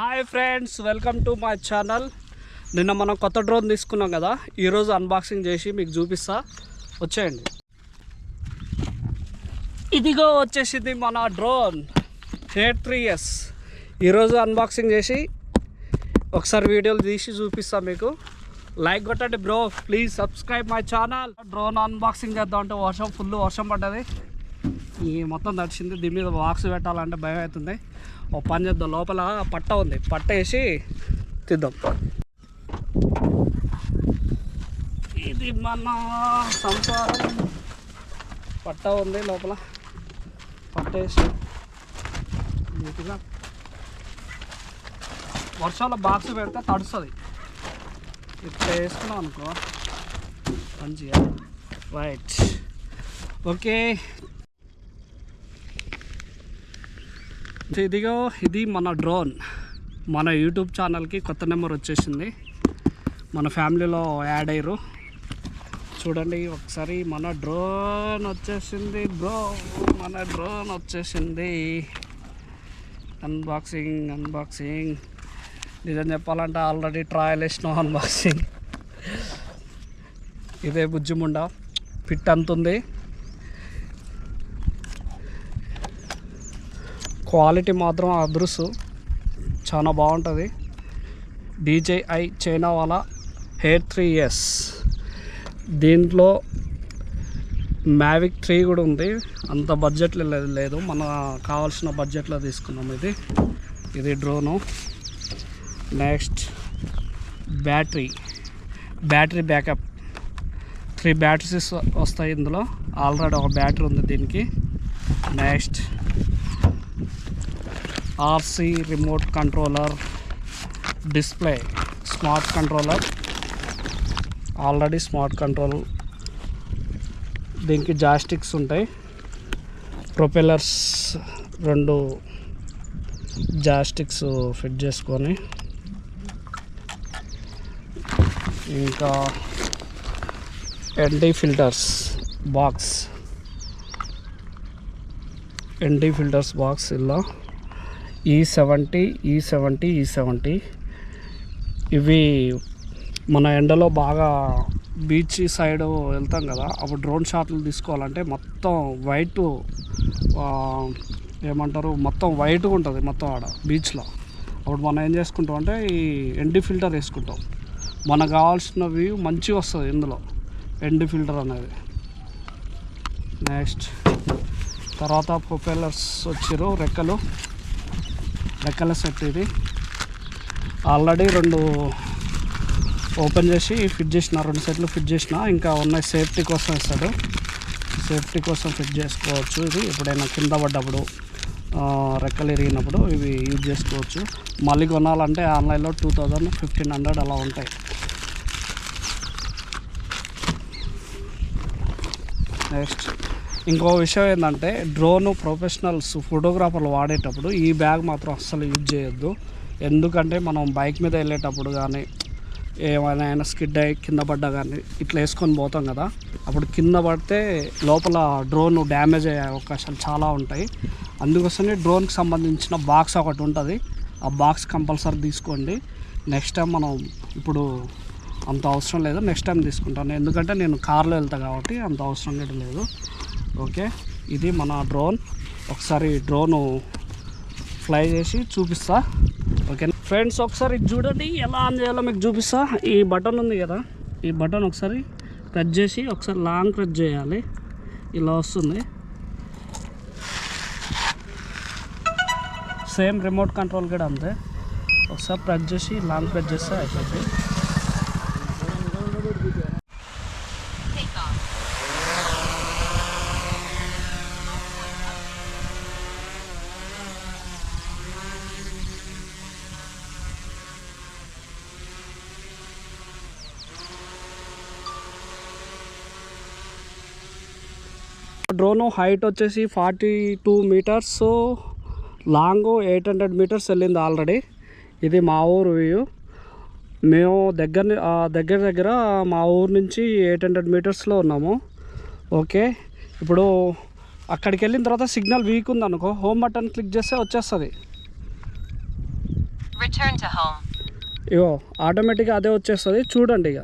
Hi friends welcome to my channel. నిన్న మనం కొత్త డ్రోన్ తీసుకున్నాం కదా ఈరోజు అన్బాక్సింగ్ చేసి మీకు చూపిస్తా. వచ్చేయండి. ఇదిగో వచ్చేసింది మన డ్రోన్ హెడ్ త్రీ ఎస్ ఈరోజు అన్బాక్సింగ్ చేసి ఒకసారి వీడియోలు తీసి చూపిస్తా మీకు. లైక్ కొట్టండి bro please subscribe my channel drone unboxing చేద్దాం అంటే వర్షం ఫుల్ వర్షం పడ్డది. ఈ మొత్తం నడిచింది దీని మీద బాక్స్ పెట్టాలంటే భయం అవుతుంది. ఓ పని చేద్దాం. లోపల పట్ట ఉంది. పట్ట వేసి తిద్దాం. ఇది మన సంసారం. పట్ట ఉంది లోపల. పట్ట వేసి నీట్గా వర్షంలో బాక్స్ పెడితే తడుస్తుంది. ఇట్లా వేసుకున్నాం అనుకో. మంచిగా రైట్ ఓకే. ఇదిగో ఇది మన డ్రోన్. మన యూట్యూబ్ ఛానల్కి కొత్త నెంబర్ వచ్చేసింది. మన ఫ్యామిలీలో యాడ్ అయ్యారు. చూడండి ఒకసారి మన డ్రోన్ వచ్చేసింది బ్రో. మన డ్రోన్ వచ్చేసింది. అన్బాక్సింగ్ అన్బాక్సింగ్ నిజం చెప్పాలంటే ఆల్రెడీ ట్రయల్ వేసినాం అన్బాక్సింగ్ ఇదే బుజ్జిముండ. ఫిట్ అంతుంది. క్వాలిటీ మాత్రం అదృసు చాలా బాగుంటుంది. డీజేఐ చైనా వాళ్ళ హెయిర్ త్రీ ఎస్. దీంట్లో మ్యావిక్ త్రీ కూడా ఉంది. అంత బడ్జెట్లో లేదు లేదు. మన కావాల్సిన బడ్జెట్లో తీసుకున్నాం ఇది. ఇది drone. Next battery. Battery backup. Three batteries వస్తాయి ఇందులో. ఆల్రెడీ ఒక బ్యాటరీ ఉంది దీనికి. Next RC remote controller display smart controller already smart control. దీనికి జాస్టిక్స్ ఉంటాయి. ప్రొపెల్లర్స్ రెండు జాస్టిక్స్ ఫిట్ చేసుకొని. ఇంకా ND filters box ND filters box ఇలా. ఈ సెవెంటీ ఈ సెవెంటీ ఈ సెవెంటీ. ఇవి మన ఎండలో బాగా బీచ్ సైడ్ వెళ్తాం కదా అప్పుడు డ్రోన్ షాట్లు తీసుకోవాలంటే మొత్తం వైట్ ఏమంటారు మొత్తం వైట్గా ఉంటుంది మొత్తం ఆడ బీచ్లో. అప్పుడు మనం ఏం చేసుకుంటాం అంటే ఈ ఎండి ఫిల్టర్ వేసుకుంటాం. మనకు కావాల్సిన వ్యూ మంచిగా వస్తుంది ఇందులో ఎండి ఫిల్టర్ అనేది. నెక్స్ట్. తర్వాత ప్రొపెల్లర్స్ వచ్చారు రెక్కలు. రెక్కల సెట్ ఇది. ఆల్రెడీ రెండు ఓపెన్ చేసి ఫిట్ చేసిన రెండు సెట్లు ఫిట్ చేసిన. ఇంకా ఉన్నాయి సేఫ్టీ కోసం ఇస్తాడు సేఫ్టీ కోసం ఫిట్ చేసుకోవచ్చు ఇది. ఎప్పుడైనా కింద పడ్డప్పుడు రెక్కలు ఇరిగినప్పుడు ఇవి యూజ్ చేసుకోవచ్చు. మళ్ళీ కొనాలంటే ఆన్లైన్లో టూ థౌజండ్ ఫిఫ్టీన్ హండ్రెడ్ అలా ఉంటాయి. నెక్స్ట్ ఇంకో విషయం ఏంటంటే డ్రోన్ ప్రొఫెషనల్స్ ఫోటోగ్రాఫర్లు వాడేటప్పుడు ఈ బ్యాగ్ మాత్రం అస్సలు యూజ్ చేయొద్దు. ఎందుకంటే మనం బైక్ మీద వెళ్ళేటప్పుడు కానీ ఏమైనా స్కిడ్ అయ్యి కింద పడ్డా కానీ ఇట్లా వేసుకొని పోతాం కదా. అప్పుడు కింద పడితే లోపల డ్రోన్ డ్యామేజ్ అయ్యే అవకాశాలు చాలా ఉంటాయి. అందుకోసమే డ్రోన్కి సంబంధించిన బాక్స్ ఒకటి ఉంటుంది. ఆ బాక్స్ కంపల్సరీ తీసుకోండి. నెక్స్ట్ టైం మనం ఇప్పుడు అంత అవసరం లేదు. నెక్స్ట్ టైం తీసుకుంటాను. ఎందుకంటే నేను కార్లో వెళ్తాను కాబట్టి అంత అవసరం కూడా లేదు. ఓకే? ఇది మన డ్రోన్. ఒకసారి డ్రోను ఫ్లై చేసి చూపిస్తా. ఓకే? ఫ్రెండ్స్ ఒకసారి చూడండి ఎలా ఆన్ చేయాలో మీకు చూపిస్తా. ఈ బటన్ ఉంది కదా? ఈ బటన్ ఒకసారి ప్రెస్ చేసి ఒకసారి లాంగ్ ప్రెస్ చేయాలి. ఇలా వస్తుంది. సేమ్ రిమోట్ కంట్రోల్ కూడా అంతే. ఒకసారి ప్రెస్ చేసి లాంగ్ ప్రెస్ చేస్తే అయిపోతుంది డ్రోన్ హైట్ వచ్చేసి forty two metres long eight hundred metres వెళ్ళింది ఆల్రెడీ. ఇది మా ఊరు వ్యూ. మేము దగ్గర దగ్గర దగ్గర మా ఊరు నుంచి ఎయిట్ హండ్రెడ్ మీటర్స్లో ఉన్నాము. ఓకే ఇప్పుడు అక్కడికి వెళ్ళిన తర్వాత సిగ్నల్ వీక్ ఉంది అనుకో హోమ్ బటన్ క్లిక్ చేస్తే వచ్చేస్తుంది. ఇగో ఆటోమేటిక్గా అదే వచ్చేస్తుంది. చూడండి ఇక